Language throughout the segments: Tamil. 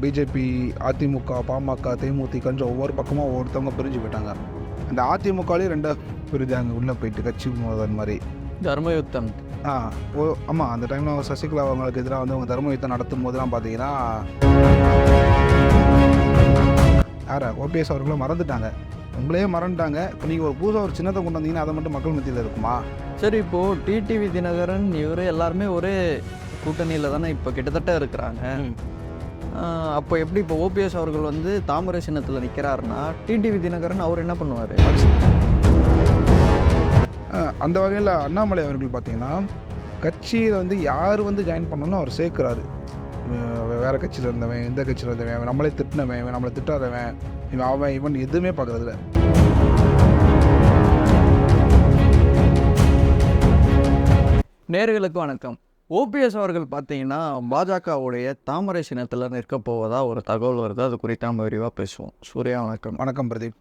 பிஜேபி அதிமுக பாமக தேமுதிகன்ற ஒவ்வொரு பக்கமாக ஒவ்வொருத்தவங்க பிரிஞ்சு போயிட்டாங்க. அந்த அதிமுகலேயும் ரெண்டா பிரிஞ்சாங்க உள்ளே போயிட்டு கட்சி மோதல் மாதிரி. தர்மயுத்தம் ஆ ஓ ஆமாம் அந்த டைமில் சசிகலா அவங்களுக்கு எதிராக வந்து அவங்க தர்ம யுத்தம் நடத்தும் போதெல்லாம் பார்த்தீங்கன்னா யாரா ஓபிஎஸ் அவர்களும் மறந்துட்டாங்க. உங்களே மறந்துட்டாங்க. இப்போ நீங்கள் ஒரு புதுசாக ஒரு சின்னத்தை கொண்டு வந்தீங்கன்னா அதை மட்டும் மக்கள் மத்தியில் இருக்குமா? சரி இப்போது டிடிவி தினகரன் இவர் எல்லாருமே ஒரே கூட்டணியில் தானே இப்போ கிட்டத்தட்ட இருக்கிறாங்க. அப்போ எப்படி இப்போ ஓபிஎஸ் அவர்கள் வந்து தாமரை சின்னத்தில் நிற்கிறாருன்னா டிடிவி தினகரன் அவர் என்ன பண்ணுவார்? அந்த வகையில் அண்ணாமலை அவர்கள் பார்த்தீங்கன்னா கட்சியில் வந்து யார் வந்து ஜாயின் பண்ணணும் அவர் சேர்க்குறாரு. வேற கட்சியில் இருந்தவன் எந்த கட்சியில் இருந்தவன் அவன் நம்மளே திட்டினவன் இவன் நம்மளை திட்டாதவன் இவன் அவன் இவன் எதுவுமே பார்க்குறதில்ல நேர்களுக்கு வணக்கம். ஓபிஎஸ் அவர்கள் பார்த்தீங்கன்னா பாஜகவுடைய தாமரை சின்னத்தில் நிற்க போவதா ஒரு தகவல் வருது. அது குறித்து நம்ம விரிவாக பேசுவோம். சூர்யா வணக்கம். வணக்கம் பிரதீப்.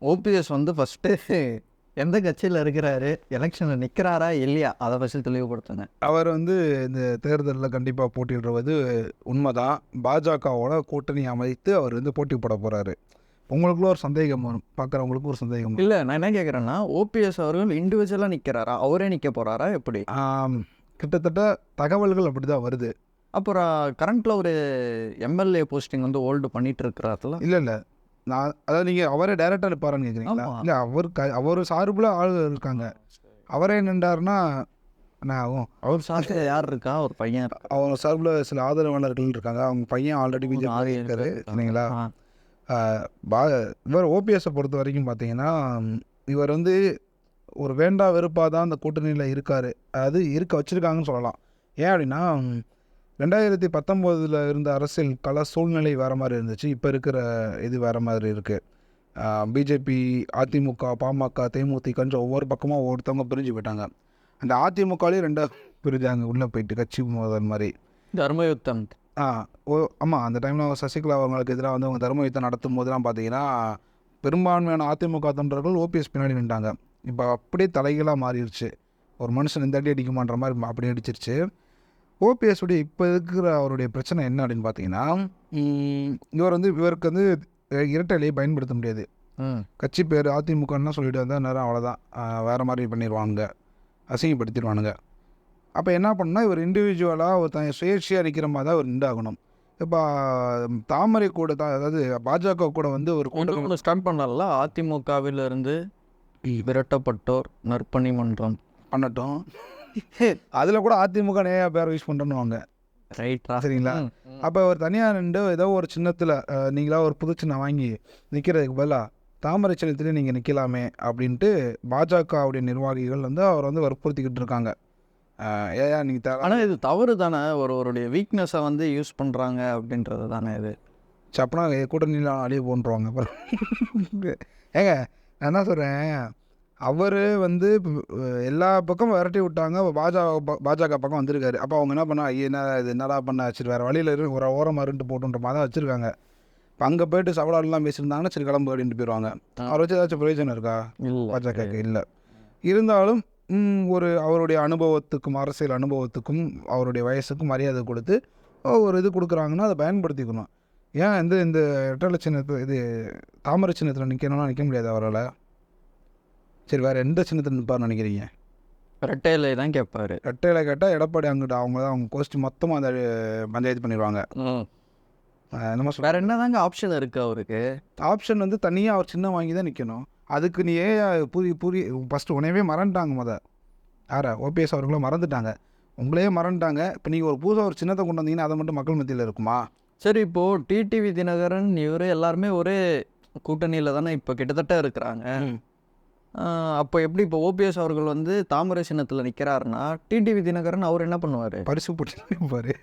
ஓபிஎஸ் வந்து ஃபஸ்ட்டு எந்த கட்சியில் இருக்கிறாரு? எலெக்ஷனில் நிற்கிறாரா இல்லையா? அதை ஃபஸ்ட்டு தெளிவுபடுத்துங்க. அவர் வந்து இந்த தேர்தலில் கண்டிப்பாக போட்டியிடுவது உண்மைதான். பாஜகவோட கூட்டணி அமைத்து அவர் வந்து போட்டி போட போகிறாரு உங்களுக்குள்ள ஒரு சந்தேகம் வரும். பார்க்குறவங்களுக்கு ஒரு சந்தேகம். இல்லை நான் என்ன கேட்குறேன்னா ஓபிஎஸ் அவர்கள் இண்டிவிஜுவலாக நிற்கிறாரா அவரே நிற்க போகிறாரா எப்படி? கிட்டத்தட்ட தகவல்கள் அப்படி தான் வருது. அப்புறம் கரண்ட்டில் ஒரு எம்எல்ஏ போஸ்டிங் வந்து ஹோல்டு பண்ணிட்டு இருக்கிறாருல இல்லை இல்லை. நான் அதாவது நீங்கள் அவரே டைரெக்டாக இருப்பாரான்னு கேட்குறீங்களா. இல்லை அவர் க அவர் சார்பில் ஆள் இருக்காங்க. அவரே நின்றாருன்னா என்ன ஆகும்? அவர் சார்பில் யார் இருக்கா? ஒரு பையன். அவங்க சார்பில் சில ஆதரவாளர்கள் இருக்காங்க. அவங்க பையன் ஆல்ரெடி பிஜேபி இருக்காரு. ஆஹ் பா இவர் ஓபிஎஸை பொறுத்த வரைக்கும் பார்த்தீங்கன்னா இவர் வந்து ஒரு வேண்டா வெறுப்பாக தான் அந்த கூட்டணியில் இருக்கார். அது இருக்க வச்சுருக்காங்கன்னு சொல்லலாம். ஏன் அப்படின்னா ரெண்டாயிரத்தி பத்தொம்போதில் இருந்த அரசியல் கள சூழ்நிலை வேறு மாதிரி இருந்துச்சு. இப்போ இருக்கிற இது வேறு மாதிரி இருக்குது பிஜேபி அதிமுக பாமக தேமுதிகன்ற ஒவ்வொரு பக்கமாக ஒவ்வொருத்தவங்க பிரிஞ்சு போயிட்டாங்க. அந்த அதிமுகலேயும் ரெண்டா பிரிஞ்சாங்க உள்ளே போயிட்டு கட்சி மோதல் மாதிரி. தர்மயுத்தம். ஆ ஓ ஆமாம் அந்த டைமில் சசிகலா அவங்களுக்கு எதிராக வந்து அவங்க தர்ம யுத்தம் நடத்தும் போதெல்லாம் பார்த்தீங்கன்னா பெரும்பான்மையான அதிமுக தொண்டர்கள் ஓபிஎஸ் பின்னாடி நின்றாங்க இப்போ அப்படியே தலைகளாக மாறிடுச்சு. ஒரு மனுஷன் இந்த அடி அடிக்குமான்ற மாதிரி அப்படியே அடிச்சிருச்சு. ஓபிஎஸ் உடைய இப்போ இருக்கிற அவருடைய பிரச்சனை என்ன அப்படின்னு பார்த்தீங்கன்னா இவர் வந்து இவருக்கு வந்து அஹ், இரட்டை இலையை பயன்படுத்த முடியாது. கட்சி பேர் அதிமுகன்னு சொல்லிட்டு வந்தால் நேரம் அவ்வளோதான் வேறு மாதிரி பண்ணிடுவாங்க அசிங்கப்படுத்திடுவானுங்க. அப்போ என்ன பண்ணா இவர் இண்டிவிஜுவலாக ஒரு தன் சுயேட்சையாக நிற்கிற மாதிரி தான் அவர் நின்றாகணும். இப்போ தாமரை கூட தான் அதாவது பாஜக கூட வந்து ஒரு கூட்டம் ஸ்டார்ட் பண்ணல அதிமுகவில் இருந்து விரட்டப்பட்டோர் நற்பணி மன்றம். பண்ணட்டும். அதில் கூட அதிமுக நேயா பேர் யூஸ் பண்ணுறேன்னு ரைட்டா சரிங்களா? அப்போ ஒரு தனியாக நின்று ஏதோ ஒரு சின்னத்தில் நீங்களா ஒரு புது சின்னம் வாங்கி நிற்கிறதுக்கு பதிலாக தாமரை சின்னத்திலே நீங்கள் நிற்கலாமே அப்படின்ட்டு பாஜகவுடைய நிர்வாகிகள் வந்து அவர் வந்து வற்புறுத்திக்கிட்டு இருக்காங்க. ஏயா நீங்கள் ஆனால் இது தவறு தானே. ஒருவருடைய வீக்னஸை வந்து யூஸ் பண்ணுறாங்க அப்படின்றது தானே இது. சப்பனா கூட்டணியில் அழிய போன்றுவாங்க ஏங்க நான் என்ன சொல்கிறேன் அவர் வந்து எல்லா பக்கமும் விரட்டி விட்டாங்க. பாஜக பாஜக பக்கம் வந்திருக்காரு. அப்போ அவங்க என்ன பண்ணா ஐயா என்ன இது என்னடா பண்ண சரி வேறு வழியில் இரு ஒரு ஓரமாக இருந்துட்டு போட்டுன்ற மாதிரி தான் வச்சுருக்காங்க. இப்போ அங்கே போயிட்டு சவலாலாம் பேசியிருந்தாங்கன்னா சரி கிளம்பு அப்படின்ட்டு போயிடுவாங்க. அவர் வச்சு ஏதாச்சும் பிரயோஜனம் இருக்கா? பாஜகக்கு இல்லை. இருந்தாலும் ஒரு அவருடைய அனுபவத்துக்கும் அரசியல் அனுபவத்துக்கும் அவருடைய வயசுக்கும் மரியாதை கொடுத்து ஒரு இது கொடுக்குறாங்கன்னா அதை பயன்படுத்திக்கணும். ஏன் இந்த இந்த இரட்டலை சின்னத்து இது தாமரை சின்னத்தில் நிற்கணும்னா நிற்க முடியாது அவரால்? சரி வேறு எந்த சின்னத்தில் நிற்பார்னு நினைக்கிறீங்க? ரெட்டையிலே தான் கேட்பாரு. ரெட்டையில கேட்டால் எடப்பாடி அங்கிட்ட அவங்க தான் அவங்க கோஷ்டி மொத்தமாக அந்த பஞ்சாயத்து பண்ணிடுவாங்க. சொல்ல வேற என்னதாங்க ஆப்ஷன் இருக்கு அவருக்கு? ஆப்ஷன் வந்து தனியாக அவர் சின்ன வாங்கி தான் நிற்கணும் அதுக்கு நீ ஏன் புரி புரி ஃபஸ்ட்டு உடனே மறந்துட்டாங்க முத. யாரா? ஓபிஎஸ் அவர்களும் மறந்துட்டாங்க. உங்களே மறந்துட்டாங்க. இப்போ நீங்கள் ஒரு புதுசாக ஒரு சின்னத்தை கொண்டு வந்தீங்கன்னா அதை மட்டும் மக்கள் மத்தியில் இருக்குமா? சரி இப்போ டிடிவி தினகரன் இவர் எல்லாருமே ஒரே கூட்டணியில் தானே இப்போ கிட்டத்தட்ட இருக்கிறாங்க. அப்போ எப்படி இப்போ ஓபிஎஸ் அவர்கள் வந்து தாமரை சின்னத்தில் நிற்கிறாருன்னா டிடிவி தினகரன் அவர் என்ன பண்ணுவார்? பரிசு போட்டு பாரு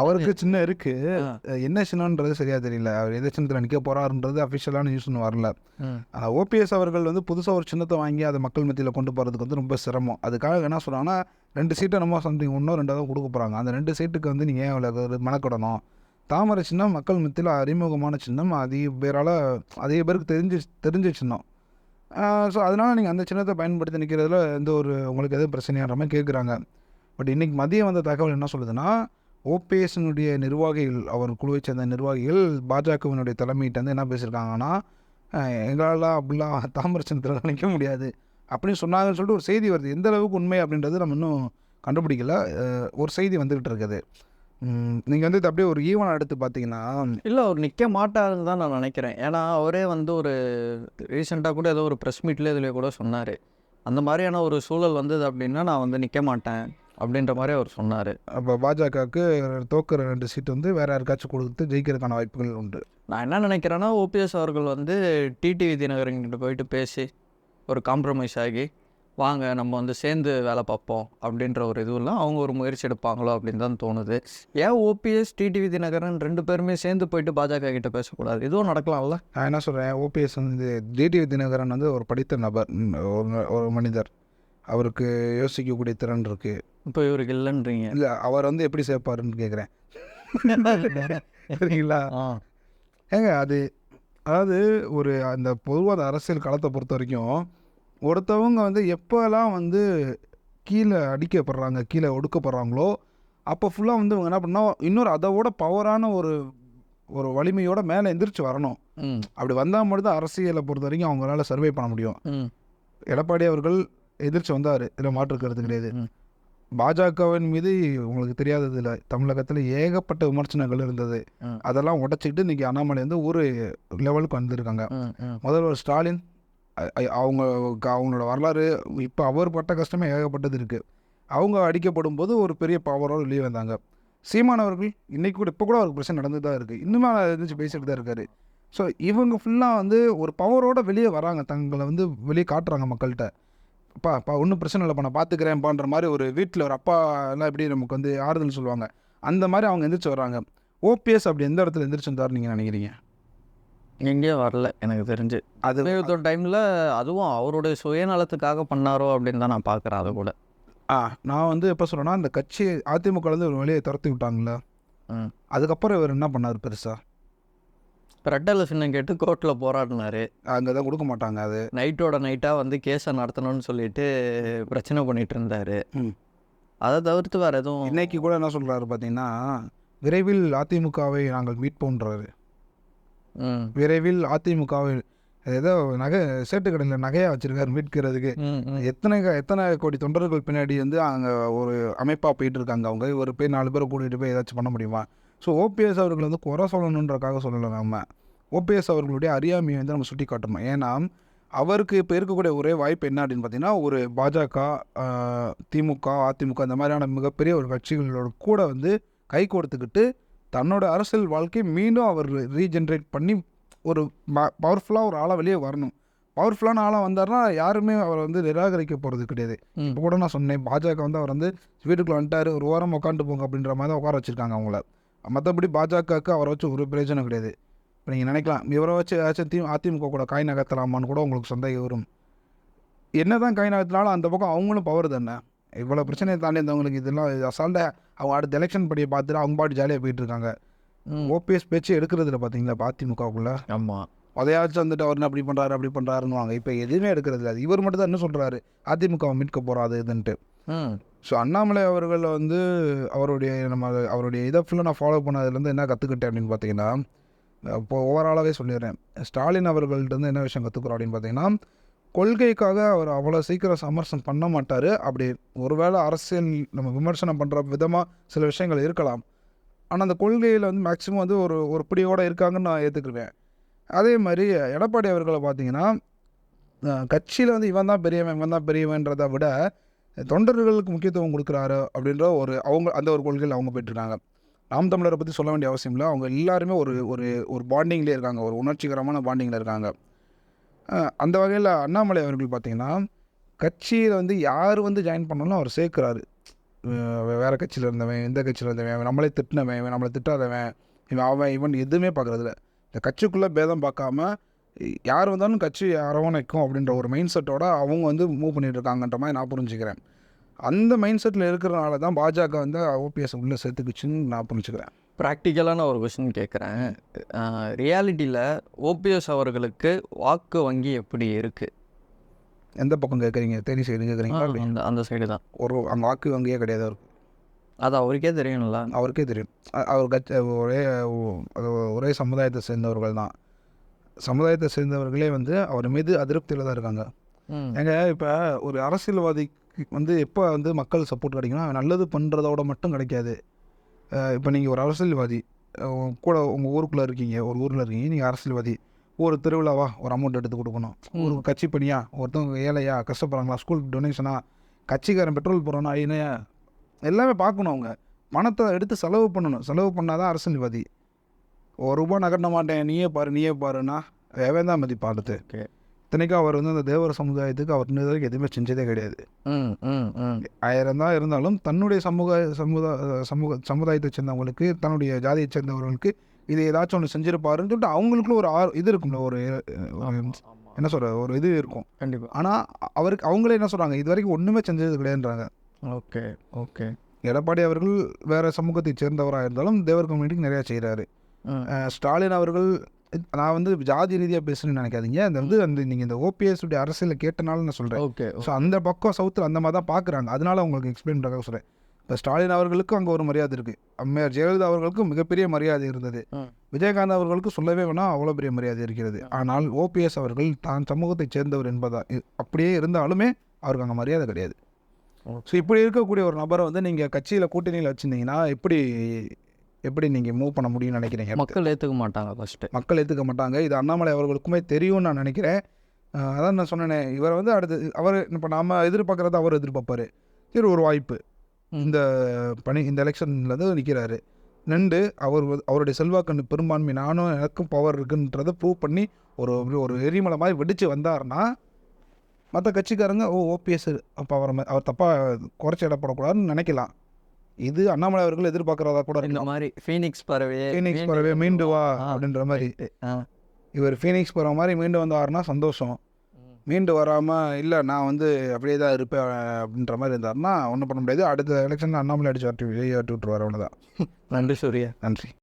அவருக்கு சின்ன இருக்கு. என்ன சின்னன்றது சரியா தெரியல. அவர் எந்த சின்னத்தில் நிற்க போறாருன்றது அஃபிஷியலான நியூஸ் ஒன்றும் வரல. ஓபிஎஸ் அவர்கள் வந்து புதுசாக ஒரு சின்னத்தை வாங்கி அதை மக்கள் மத்தியில் கொண்டு போகிறதுக்கு வந்து ரொம்ப சிரமம். அதுக்காக என்ன சொல்கிறாங்கன்னா ரெண்டு சீட்டை நம்ம சம்திங் ஒன்றோ ரெண்டாவது கொடுக்க போகிறாங்க அந்த ரெண்டு சீட்டுக்கு வந்து நீங்கள் ஏன் அவ்வளோ மெனக்கிடணும்? தாமரை சின்னம் மக்கள் மத்தியில் அறிமுகமான சின்னம் அதிக பேரால் அதிக பேருக்கு தெரிஞ்சு தெரிஞ்ச சின்னம். ஸோ அதனால் நீங்கள் அந்த சின்னத்தை பயன்படுத்தி நிற்கிறதுல எந்த ஒரு உங்களுக்கு எதுவும் பிரச்சனையாகிற மாதிரி கேட்குறாங்க பட் இன்றைக்கி மதியம் வந்த தகவல் என்ன சொல்லுதுன்னா ஓபிஎஸ்னுடைய நிர்வாகிகள் அவர் குழுவை சேர்ந்த நிர்வாகிகள் பாஜகவினுடைய தலைமையிட்ட வந்து என்ன பேசியிருக்காங்கன்னா எங்களால் அப்படிலாம் தாமரச்சந்திரத்தில் நிற்க முடியாது. அப்படின்னு சொன்னாங்கன்னு சொல்லிட்டு ஒரு செய்தி வருது. எந்த அளவுக்கு உண்மை அப்படின்றது நம்ம இன்னும் கண்டுபிடிக்கல. ஒரு செய்தி வந்துக்கிட்டு இருக்குது. நீங்கள் வந்து இது அப்படியே ஒரு ஈவன் எடுத்து பார்த்தீங்கன்னா இல்லை அவர் நிற்க மாட்டாருன்னு தான் நான் நினைக்கிறேன். ஏன்னா அவரே வந்து ஒரு ரீசெண்டாக கூட ஏதோ ஒரு ப்ரெஸ் மீட்டில் இதில் கூட சொன்னார். அந்த மாதிரியான ஒரு சூழல் வந்தது அப்படின்னா நான் வந்து நிற்க மாட்டேன். அப்படின்ற மாதிரி அவர் சொன்னார். அப்போ பாஜகவுக்கு தோக்குற ரெண்டு சீட் வந்து வேற யாருக்காச்சும் கொடுத்து ஜெயிக்கிறதுக்கான வாய்ப்புகள் உண்டு. நான் என்ன நினைக்கிறேன்னா ஓபிஎஸ் அவர்கள் வந்து டிடிவி தினகரன்கிட்ட போயிட்டு பேசி ஒரு காம்ப்ரமைஸ் ஆகி வாங்க நம்ம வந்து சேர்ந்து வேலை பார்ப்போம் அப்படின்ற ஒரு இதுவெல்லாம் அவங்க ஒரு முயற்சி எடுப்பாங்களோ அப்படின்னு தான் தோணுது. ஏன் ஓபிஎஸ் டிடிவி தினகரன் ரெண்டு பேருமே சேர்ந்து போயிட்டு பாஜக கிட்ட பேசக்கூடாது? இதுவும் நடக்கலாம்ல? நான் என்ன சொல்கிறேன் ஓபிஎஸ் வந்து டிடிவி தினகரன் வந்து ஒரு படித்த நபர் ஒரு மனிதர். அவருக்கு யோசிக்கக்கூடிய திறன் இருக்குது இப்போ இவருக்கு இல்லைன்றீங்க. இல்லை அவர் வந்து எப்படி சேர்ப்பாருன்னு கேட்குறேன் சரிங்களா? ஏங்க அது அதாவது ஒரு அந்த பொதுவாக அரசியல் களத்தை பொறுத்த வரைக்கும் ஒருத்தவங்க வந்து எப்போல்லாம் வந்து கீழே அடிக்கப்படுறாங்க கீழே ஒடுக்கப்படுறாங்களோ அப்போ ஃபுல்லாக வந்து இவங்க என்ன பண்ணால் இன்னொரு அதை விட பவரான ஒரு ஒரு வலிமையோட மேலே எந்திரிச்சு வரணும். அப்படி வந்தால் மட்டும் தான் அரசியலை பொறுத்த வரைக்கும் அவங்களால சர்வே பண்ண முடியும். எடப்பாடி அவர்கள் எதிர்த்து வந்தார் இதில் மாற்று கருத்து கிடையாது. பாஜகவின் மீது உங்களுக்கு தெரியாதது இல்லை தமிழகத்தில் ஏகப்பட்ட விமர்சனங்கள் இருந்தது. அதெல்லாம் உடச்சிக்கிட்டு இன்றைக்கி அண்ணாமலை வந்து ஒரு லெவலுக்கு வந்திருக்காங்க. முதல்வர் ஸ்டாலின் அவங்க அவங்களோட வரலாறு இப்போ அவர் பட்ட கஷ்டமே ஏகப்பட்டது இருக்குது அவங்க அடிக்கப்படும் போது ஒரு பெரிய பவரோடு வெளியே வந்தாங்க. சீமான் அவர்கள் இன்னைக்கு கூட இப்போ கூட அவருக்கு பிரச்சனை நடந்து தான் இருக்குது இன்னுமே அதை எதிர்த்து பேசிட்டு தான் இருக்காரு. ஸோ இவங்க ஃபுல்லாக வந்து ஒரு பவரோட வெளியே வராங்க. தங்களை வந்து வெளியே காட்டுறாங்க மக்கள்கிட்ட. அப்பா அப்பா ஒன்றும் பிரச்சனை இல்லைப்பா நான் பார்த்துக்கிறேன்ப்பான்ற மாதிரி ஒரு வீட்டில் ஒரு அப்பா எல்லாம் எப்படி நமக்கு வந்து ஆறுதல் சொல்லுவாங்க. அந்த மாதிரி அவங்க எந்திரிச்சு வராங்க ஓபிஎஸ் அப்படி எந்த இடத்துல எந்திரிச்சு வந்தார் நீங்கள் நினைக்கிறீங்க? எங்கேயும் வரல எனக்கு தெரிஞ்சு. அது இருபத்தொரு டைமில் அதுவும் அவருடைய சுயநலத்துக்காக பண்ணாரோ அப்படின்னு தான் நான் பார்க்குறேன் அதை கூட. ஆ நான் வந்து எப்போ சொல்கிறேன்னா அந்த கட்சி அதிமுகலேருந்து ஒரு வெளியே துரத்தி விட்டாங்களே. அதுக்கப்புறம் இவர் என்ன பண்ணார் பெருசா? ரெட்டலை சின்னம் கேட்டு கோர்ட்டில் போராடினாரு. அங்கே தான் கொடுக்க மாட்டாங்க அது. நைட்டோட நைட்டாக வந்து கேஸை நடத்தணும்னு சொல்லிட்டு பிரச்சனை பண்ணிட்டு இருந்தாரு. அதை தவிர்த்து வேறு எதுவும் இன்னைக்கு கூட என்ன சொல்கிறாரு பார்த்தீங்கன்னா விரைவில் அதிமுகவை நாங்கள் மீட்போன்றாரு விரைவில் அதிமுகவை ஏதோ நகை சேட்டு கடையில் நகையாக வச்சிருக்காரு மீட்கிறதுக்கு. எத்தனை எத்தனை கோடி தொண்டர்கள் பின்னாடி வந்து அங்கே ஒரு அமைப்பாக போயிட்டு இருக்காங்க அவங்க. ஒரு பேர் நாலு பேரை கூட்டிகிட்டு போய் ஏதாச்சும் பண்ண முடியுமா? ஸோ ஓபிஎஸ் அவர்கள் வந்து குறை சொல்லணுன்றக்காக சொல்லலை நம்ம. ஓபிஎஸ் அவர்களுடைய அறியாமையை வந்து நம்ம சுட்டி காட்டணும். ஏன்னா அவருக்கு இப்போ இருக்கக்கூடிய ஒரே வாய்ப்பு என்ன அப்படின்னு பார்த்தீங்கன்னா ஒரு பாஜக திமுக அதிமுக இந்த மாதிரியான மிகப்பெரிய ஒரு கட்சிகளோட கூட வந்து கை கொடுத்துக்கிட்டு தன்னோட அரசியல் வாழ்க்கை மீண்டும் அவர் ரீஜென்ரேட் பண்ணி ஒரு பவர்ஃபுல்லாக ஒரு ஆளாக வெளியே வரணும். பவர்ஃபுல்லான ஆளாக வந்தார்னா யாருமே அவரை வந்து நிராகரிக்க போகிறது கிடையாது. இப்போ கூட நான் சொன்னேன் பாஜக வந்து அவர் வந்து வீட்டுக்குள்ள வந்துட்டாரு ஒரு ஓரம் உட்காந்துட்டு போங்க அப்படின்ற மாதிரி தான் உட்கார வச்சிருக்காங்க அவங்கள. மற்றபடி பாஜகவுக்கு அவரை வச்சு ஒரு பிரயோஜனம் கிடையாது. இப்போ நீங்கள் நினைக்கலாம் இவரை வச்சு ஏதாச்சும் தி அதிமுக கூட காய் நகர்த்தலாமான்னு கூட உங்களுக்கு சந்தேகம் வரும். என்ன தான் காய் நகர்த்தினாலும் அந்த பக்கம் அவங்களும் பவர் தானே. இவ்வளோ பிரச்சனையை தாண்டி இருந்தவங்களுக்கு இதெல்லாம் அசால்ட்டாக அவங்க அடுத்த எலெக்ஷன் படியை பார்த்துட்டு அவங்க பாட்டு ஜாலியாக போயிட்டு இருக்காங்க. ம். ஓபிஎஸ் பேச்சு எடுக்கிறதுல பார்த்தீங்களா அதிமுகவுக்குள்ள? ஆமாம் அதையாச்சும் வந்துட்டு அவர் அப்படி பண்ணுறாரு அப்படி பண்ணுறாருன்னு இப்போ எதுவுமே எடுக்கிறது இல்லை இவர் மட்டும் தான் என்ன சொல்கிறாரு அதிமுக மீட்க போகிறாது இதுன்ட்டு. ஸோ அண்ணாமலை அவர்கள் வந்து அவருடைய நம்ம அவருடைய இதை ஃபுல்லாக நான் ஃபாலோ பண்ணதுலேருந்து என்ன கற்றுக்கிட்டேன் அப்படின்னு பார்த்தீங்கன்னா இப்போ ஓவராலாகவே சொல்லிடுறேன். ஸ்டாலின் அவர்கள்ட்ட இருந்து என்ன விஷயம் கற்றுக்குறோம் அப்படின்னு பார்த்தீங்கன்னா கொள்கைக்காக அவர் அவ்வளோ சீக்கிரம் சமரசம் பண்ண மாட்டார். அப்படி ஒருவேளை அரசியல் நம்ம விமர்சனம் பண்ணுற விதமாக சில விஷயங்கள் இருக்கலாம். ஆனால் அந்த கொள்கையில் வந்து மேக்ஸிமம் வந்து ஒரு ஒரு பிடியோடு இருக்காங்கன்னு நான் ஏற்றுக்குருவேன் அதே மாதிரி எடப்பாடி அவர்களை பார்த்தீங்கன்னா கட்சியில் வந்து இவன் தான் பெரியவன் இவன் தான் பெரியவன்றதை விட தொண்டர்களுக்கு முக்கியத்துவம் கொடுக்குறாரு அப்படின்ற ஒரு அவங்க அந்த ஒரு கொள்கையில் அவங்க போயிட்டுருக்காங்க. நாம் தமிழரை பற்றி சொல்ல வேண்டிய அவசியம் இல்லை. அவங்க எல்லாருமே ஒரு ஒரு ஒரு பாண்டிங்லேயே இருக்காங்க. ஒரு உணர்ச்சிகரமான பாண்டிங்கில் இருக்காங்க. அந்த வகையில் அண்ணாமலை அவர்கள் பார்த்தீங்கன்னா கட்சியில் வந்து யார் வந்து ஜாயின் பண்ணாலும் அவர் சேர்க்குறாரு. வேறு கட்சியில் இருந்தவன் எந்த கட்சியில் இருந்தவன் நம்மளே திட்டினவன் இவன் நம்மளை திட்டாதவன் இவன் அவன் இவன் எதுவுமே பார்க்குறதில்ல இந்த கட்சிக்குள்ளே பேதம் பார்க்காம யார் வந்தாலும் கட்சி அரவணைக்கும் அப்படின்ற ஒரு மைண்ட் செட்டோட அவங்க வந்து மூவ் பண்ணிகிட்டு இருக்காங்கன்ற மாதிரி நான் புரிஞ்சுக்கிறேன். அந்த மைண்ட் செட்டில் இருக்கிறனால தான் பாஜக வந்து ஓபிஎஸ் உள்ளே சேர்த்துக்குச்சுன்னு நான் புரிஞ்சுக்கிறேன். ப்ராக்டிக்கலான ஒரு கொஷின் கேட்குறேன். ரியாலிட்டியில் ஓபிஎஸ் அவர்களுக்கு வாக்கு வங்கி எப்படி இருக்குது எந்த பக்கம் கேட்குறீங்க? தேனி சைடு கேட்குறீங்களா அந்த அந்த சைடு தான். ஒரு அங்கே வாக்கு வங்கியே கிடையாது அவருக்கு. அது அவருக்கே தெரியும்ல. அவருக்கே தெரியும். அவர் கட்சி ஒரே ஒரே சமுதாயத்தை சேர்ந்தவர்கள் தான். சமுதாயத்தை சேர்ந்தவர்களே வந்து அவர் மீது அதிருப்தியில் தான் இருக்காங்க. ம். ஏங்க இப்போ ஒரு அரசியல்வாதிக்கு வந்து எப்போ வந்து மக்கள் சப்போர்ட் கிடைக்கும்னா நல்லது பண்ணுறதோட மட்டும் கிடைக்காது. இப்போ நீங்கள் ஒரு அரசியல்வாதி கூட உங்கள் ஊருக்குள்ளே இருக்கீங்க ஒரு ஊரில் இருக்கீங்க நீங்கள் அரசியல்வாதி ஒரு திருவிழாவா ஒரு அமௌண்ட் எடுத்து கொடுக்கணும் ஒரு கட்சி பணியா ஒருத்தவங்க ஏழையா கஷ்டப்படுறாங்களா ஸ்கூல் டொனேஷனா கட்சிக்காரன் பெட்ரோல் போடுறோன்னா ஐயா எல்லாமே பார்க்கணும் அவங்க. பணத்தை எடுத்து செலவு பண்ணணும். செலவு பண்ணாதான் அரசியல்வாதி. ஒரு ரூபா நகட்ட மாட்டேன். நீயே பாரு நீயே பாருன்னா வேவன் தான் மதிப்பான் அடுத்து. ஓகே. இத்தனைக்கும் அவர் வந்து அந்த தேவர சமுதாயத்துக்கு அவர் இன்ன வரைக்கும் எதுவுமே செஞ்சதே கிடையாது. ம் ம் ம். ஆயிரம் தான் இருந்தாலும் தன்னுடைய சமூக சமுதா சமூக சமுதாயத்தை சேர்ந்தவங்களுக்கு தன்னுடைய ஜாதியை சேர்ந்தவர்களுக்கு இது ஏதாச்சும் ஒன்று செஞ்சிருப்பாருன்னு சொல்லிட்டு அவங்களுக்குள்ள ஒரு ஆர் இது இருக்கும்ல ஒரு என்ன சொல்ற ஒரு இது இருக்கும். கண்டிப்பாக ஆனால் அவருக்கு அவங்களே என்ன சொல்கிறாங்க இது வரைக்கும் ஒன்றுமே செஞ்சது கிடையாதுன்றாங்க. Okay okay. எடப்பாடி அவர்கள் வேறு சமூகத்தை சேர்ந்தவராக இருந்தாலும் தேவர் கம்யூனிட்டிக்கு நிறையா செய்கிறாரு ஸ்டாலின் அவர்கள் நான் வந்து ஜாதி ரீதியாக பேசுகிறேன்னு நினைக்காதீங்க. அந்த வந்து அந்த நீங்கள் இந்த ஓபிஎஸ் உடைய அரசியலை கேட்டனால நான் சொல்கிறேன் ஓகே ஸோ அந்த பக்கம் சவுத்தில் அந்த மாதிரி தான் பார்க்குறாங்க அதனால உங்களுக்கு எக்ஸ்பிளைன் பண்ணுறதுக்காக சொல்கிறேன் இப்போ ஸ்டாலின் அவர்களுக்கும் அங்கே ஒரு மரியாதை இருக்குது அம்மையார் ஜெயலலிதா அவர்களுக்கும் மிகப்பெரிய மரியாதை இருந்தது. விஜயகாந்த் அவர்களுக்கு சொல்லவே வேணாம் அவ்வளோ பெரிய மரியாதை இருக்கிறது. ஆனால் ஓபிஎஸ் அவர்கள் தான் சமூகத்தைச் சேர்ந்தவர் என்பதா அப்படியே இருந்தாலுமே அவருக்கு அங்கே மரியாதை கிடையாது. ஸோ இப்படி இருக்கக்கூடிய ஒரு நபரை வந்து நீங்கள் கட்சியில் கூட்டணியில் வச்சுருந்தீங்கன்னா எப்படி எப்படி நீங்கள் மூவ் பண்ண முடியும்னு நினைக்கிறீங்க மக்கள் ஏற்றுக்க மாட்டாங்க ஃபஸ்ட்டு மக்கள் ஏற்றுக்க மாட்டாங்க. இது அண்ணாமலை அவர்களுக்குமே தெரியும்னு நான் நினைக்கிறேன். அதான் நான் சொன்னேனே இவரை வந்து அடுத்து அவர் இப்போ நாம எதிர்பார்க்குறத அவர் எதிர்பார்ப்பாரு. சரி ஒரு வாய்ப்பு. இந்த பணி இந்த எலெக்ஷனில் வந்து நிற்கிறாரு நின்று அவர் அவருடைய செல்வாக்கு பெரும்பான்மை நானும் எனக்கும் பவர் இருக்குன்றதை ப்ரூவ் பண்ணி ஒரு ஒரு எரிமலை மாதிரி வெடிச்சு வந்தாருன்னா மற்ற கட்சிக்காரங்க ஓ ஓபிஎஸ் அப்போ அவர் அவர் தப்பாக குறைச்சி இடப்படக்கூடாதுன்னு நினைக்கலாம். இது அண்ணாமலை அவர்கள் எதிர்பார்க்குறதா கூட இந்த மாதிரி ஃபீனிக்ஸ் பறவையே ஃபீனிக்ஸ் பறவை மீண்டு வா. அப்படின்ற மாதிரி. இவர் ஃபீனிக்ஸ் போகிற மாதிரி மீண்டு வந்தாருன்னா சந்தோஷம். மீண்டு வராமல் இல்லை நான் வந்து அப்படியே தான் இருப்பேன் அப்படின்ற மாதிரி இருந்தாருன்னா ஒன்றும் பண்ண முடியாது. அடுத்த எலெக்ஷனில் அண்ணாமலை அடிச்சு வரட்டி வெளியே வரட்டி விட்டுருவார் அவ்வளோதான் நன்றி சூர்யா. நன்றி.